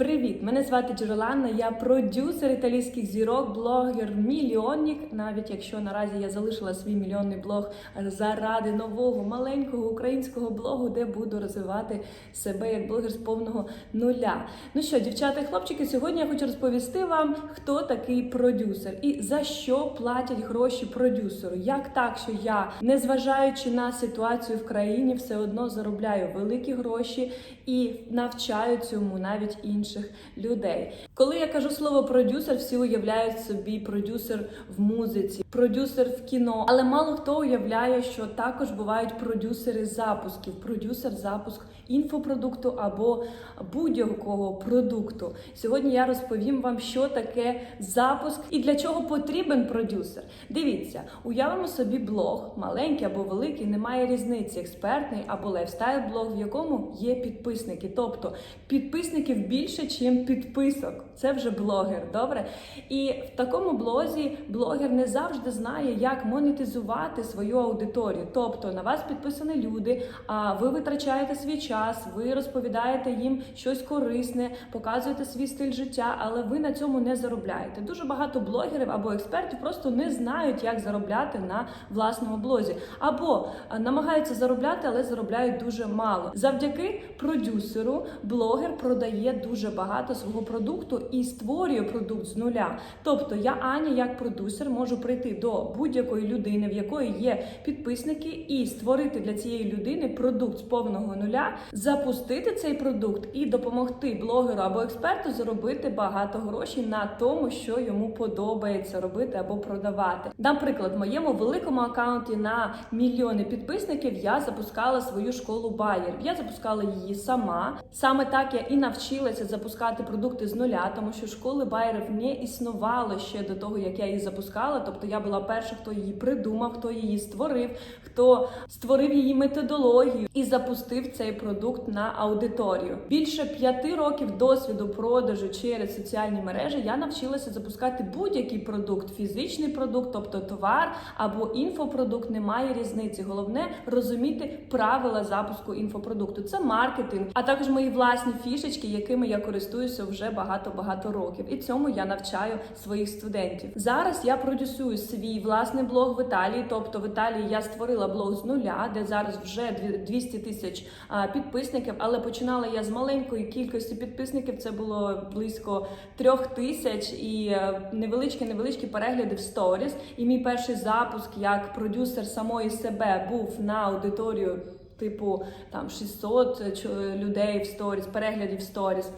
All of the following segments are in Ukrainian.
Привіт! Мене звати Джереланна, я продюсер італійських зірок, блогер, мільйонник. Навіть якщо наразі я залишила свій мільйонний блог заради нового маленького українського блогу, де буду розвивати себе як блогер з повного нуля. Ну що, дівчата і хлопчики, сьогодні я хочу розповісти вам, хто такий продюсер і за що платять гроші продюсеру. Як так, що я, незважаючи на ситуацію в країні, все одно заробляю великі гроші і навчаю цьому навіть інших людей. Коли я кажу слово продюсер, всі уявляють собі продюсер в музиці, продюсер в кіно, але мало хто уявляє, що також бувають продюсери запусків, продюсер запуск інфопродукту або будь-якого продукту. Сьогодні я розповім вам, що таке запуск і для чого потрібен продюсер. Дивіться, уявимо собі блог, маленький або великий, немає різниці, експертний або лайфстайл блог, в якому є підписники. Тобто підписників більше, ніж підписок. Це вже блогер, добре? І в такому блозі блогер не завжди знає, як монетизувати свою аудиторію. Тобто на вас підписані люди, а ви витрачаєте свій час, ви розповідаєте їм щось корисне, показуєте свій стиль життя, але ви на цьому не заробляєте. Дуже багато блогерів або експертів просто не знають, як заробляти на власному блозі, або намагаються заробляти, але заробляють дуже мало. Завдяки продюсеру блогер продає дуже багато свого продукту і створює продукт з нуля. Тобто я Аня, як продюсер, можу прийти до будь-якої людини, в якої є підписники, і створити для цієї людини продукт з повного нуля, запустити цей продукт і допомогти блогеру або експерту заробити багато грошей на тому, що йому подобається робити або продавати. Наприклад, в моєму великому аккаунті на мільйони підписників я запускала свою школу Bayer. Я запускала її сама. Саме так я і навчилася запускати продукти з нуля, тому що школи Байерів не існувало ще до того, як я її запускала. Тобто я була перша, хто її придумав, хто її створив, хто створив її методологію і запустив цей продукт на аудиторію. Більше п'яти років досвіду продажу через соціальні мережі я навчилася запускати будь-який продукт, фізичний продукт, тобто товар або інфопродукт, немає різниці. Головне розуміти правила запуску інфопродукту. Це маркетинг, а також мої власні фішечки, якими я користуюся вже багато-багато років. І цьому я навчаю своїх студентів. Зараз я продюсую свій власний блог в Італії. Тобто в Італії я створила блог з нуля, де зараз вже 200 тисяч підписників. Але починала я з маленької кількості підписників. Це було близько трьох тисяч і е, невеличкі невеличкі перегляди в сторіс. І мій перший запуск як продюсер самої себе був на аудиторію. Типу там 600 людей в сторіс, переглядів в сторіс.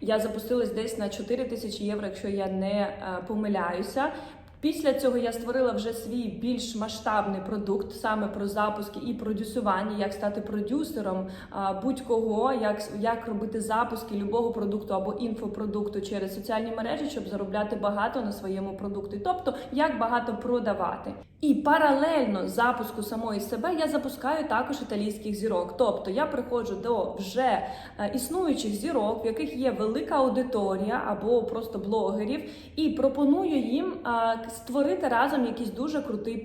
Я запустилась десь на 4 тисячі євро, якщо я не е, помиляюся. Після цього я створила вже свій більш масштабний продукт саме про запуски і продюсування, як стати продюсером будь-кого, як, як робити запуски любого продукту або інфопродукту через соціальні мережі, щоб заробляти багато на своєму продукті. Тобто, як багато продавати. І паралельно запуску самої себе я запускаю також італійських зірок. Тобто я приходжу до вже е, існуючих зірок, в яких є велика аудиторія або просто блогерів, і пропоную їм е, створити разом якийсь дуже крутий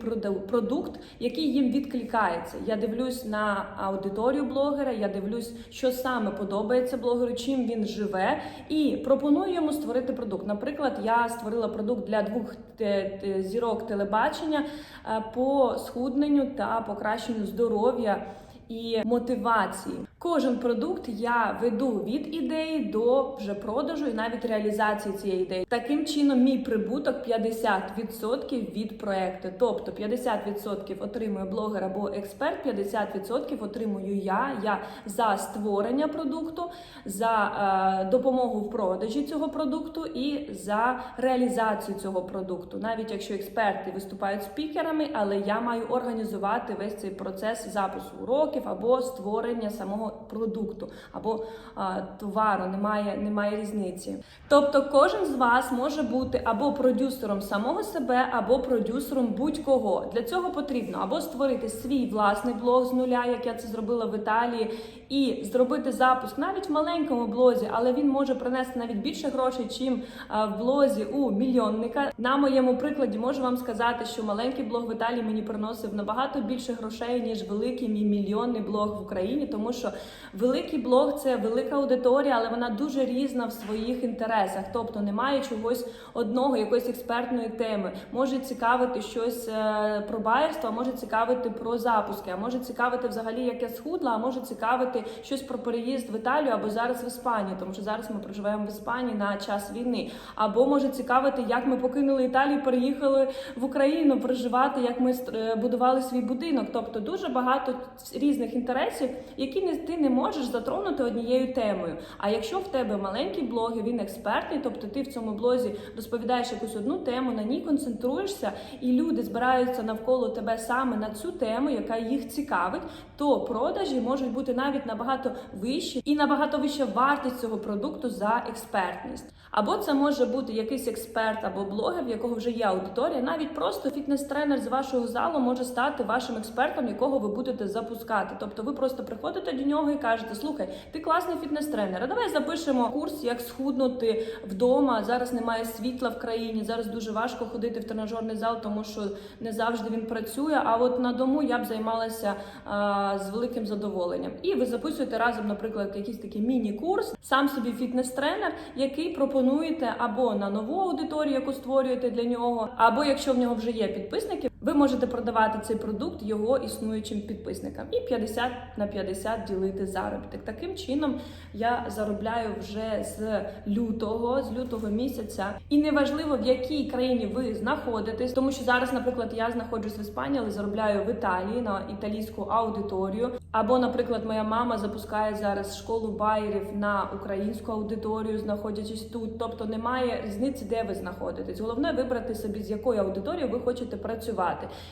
продукт, який їм відкликається. Я дивлюсь на аудиторію блогера, я дивлюсь, що саме подобається блогеру, чим він живе, і пропоную йому створити продукт. Наприклад, я створила продукт для двох те- зірок телебачення е, по схудненню та покращенню здоров'я. І мотивації. Кожен продукт я веду від ідеї до вже продажу і навіть реалізації цієї ідеї. Таким чином, мій прибуток 50% від проекту. Тобто 50% отримує блогер або експерт, 50% отримую я. Я за створення продукту, за е, допомогу в продажі цього продукту і за реалізацію цього продукту. Навіть якщо експерти виступають спікерами, але я маю організувати весь цей процес запису уроків або створення самого продукту або а, товару. Немає, немає різниці. Тобто, кожен з вас може бути або продюсером самого себе, або продюсером будь-кого. Для цього потрібно або створити свій власний блог з нуля, як я це зробила в Італії, і зробити запуск навіть в маленькому блозі, але він може принести навіть більше грошей, чим в блозі у мільйонника. На моєму прикладі можу вам сказати, що маленький блог в Італії мені приносив набагато більше грошей, ніж великий мій мільйон мільйонний блог в Україні, тому що великий блог це велика аудиторія, але вона дуже різна в своїх інтересах. Тобто немає чогось одного, якоїсь експертної теми. Може цікавити щось е, про байерство, а може цікавити про запуски, а може цікавити взагалі, як я схудла, а може цікавити щось про переїзд в Італію або зараз в Іспанію, тому що зараз ми проживаємо в Іспанії на час війни. Або може цікавити, як ми покинули Італію, переїхали в Україну проживати, як ми е, будували свій будинок. Тобто дуже багато різних інтересів, які ти не можеш затронути однією темою. А якщо в тебе маленький блог, і він експертний, тобто ти в цьому блозі розповідаєш якусь одну тему, на ній концентруєшся, і люди збираються навколо тебе саме на цю тему, яка їх цікавить, то продажі можуть бути навіть набагато вищі і набагато вища вартість цього продукту за експертність. Або це може бути якийсь експерт або блогер, в якого вже є аудиторія. Навіть просто фітнес-тренер з вашого залу може стати вашим експертом, якого ви будете запускати. Тобто ви просто приходите до нього і кажете: слухай, ти класний фітнес-тренер, а давай запишемо курс, як схуднути вдома. Зараз немає світла в країні. Зараз дуже важко ходити в тренажерний зал, тому що не завжди він працює. А от на дому я б займалася а, з великим задоволенням. І ви записуєте разом, наприклад, якийсь такий міні-курс, сам собі фітнес-тренер, який пропонуєте або на нову аудиторію, яку створюєте для нього, або якщо в нього вже є підписники, ви можете продавати цей продукт його існуючим підписникам і 50 на 50 ділити заробіток. Таким чином я заробляю вже з лютого, з лютого місяця. І неважливо в якій країні ви знаходитесь, тому що зараз, наприклад, я знаходжусь в Іспанії, але заробляю в Італії на італійську аудиторію. Або, наприклад, моя мама запускає зараз школу байерів на українську аудиторію, знаходячись тут. Тобто немає різниці, де ви знаходитесь. Головне вибрати собі, з якою аудиторією ви хочете працювати,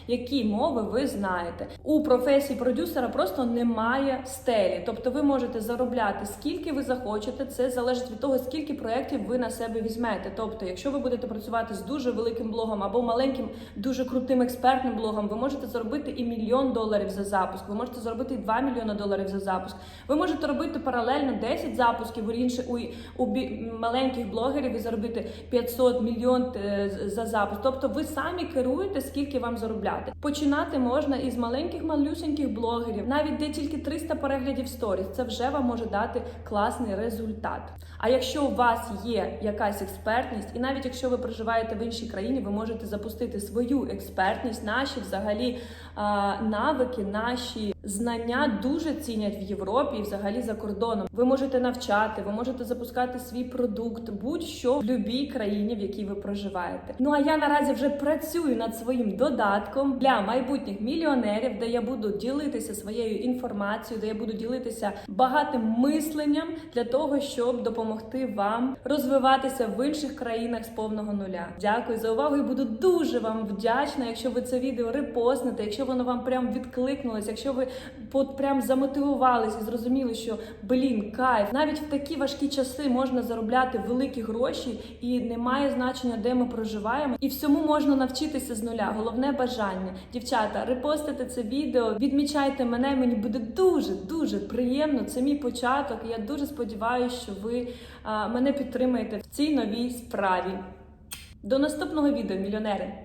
які мови ви знаєте. У професії продюсера просто немає стелі. Тобто ви можете заробляти скільки ви захочете. Це залежить від того, скільки проєктів ви на себе візьмете. Тобто, якщо ви будете працювати з дуже великим блогом або маленьким, дуже крутим експертним блогом, ви можете заробити і мільйон доларів за запуск. Ви можете заробити і 2 мільйони доларів за запуск. Ви можете робити паралельно 10 запусків у інших у, у маленьких блогерів і заробити 500 мільйон е, за запуск. Тобто ви самі керуєте, скільки вам заробляти. Починати можна із маленьких малюсеньких блогерів, навіть де тільки 300 переглядів сторіс. Це вже вам може дати класний результат. А якщо у вас є якась експертність, і навіть якщо ви проживаєте в іншій країні, ви можете запустити свою експертність, наші взагалі навики, наші знання дуже цінять в Європі і взагалі за кордоном. Ви можете навчати, ви можете запускати свій продукт, будь-що в будь-якій країні, в якій ви проживаєте. Ну а я наразі вже працюю над своїм додатком для майбутніх мільйонерів, де я буду ділитися своєю інформацією, де я буду ділитися багатим мисленням для того, щоб допомогти вам розвиватися в інших країнах з повного нуля. Дякую за увагу і буду дуже вам вдячна, якщо ви це відео репостнете, якщо воно вам прям відкликнулось, якщо ви от прям замотивувались і зрозуміли, що блін, кайф, навіть в такі важкі часи можна заробляти великі гроші, і немає значення, де ми проживаємо, і всьому можна навчитися з нуля. Головне бажання. Дівчата, репостите це відео, відмічайте мене. Мені буде дуже дуже приємно. Це мій початок. Я дуже сподіваюся, що ви мене підтримаєте в цій новій справі. До наступного відео, мільйонери!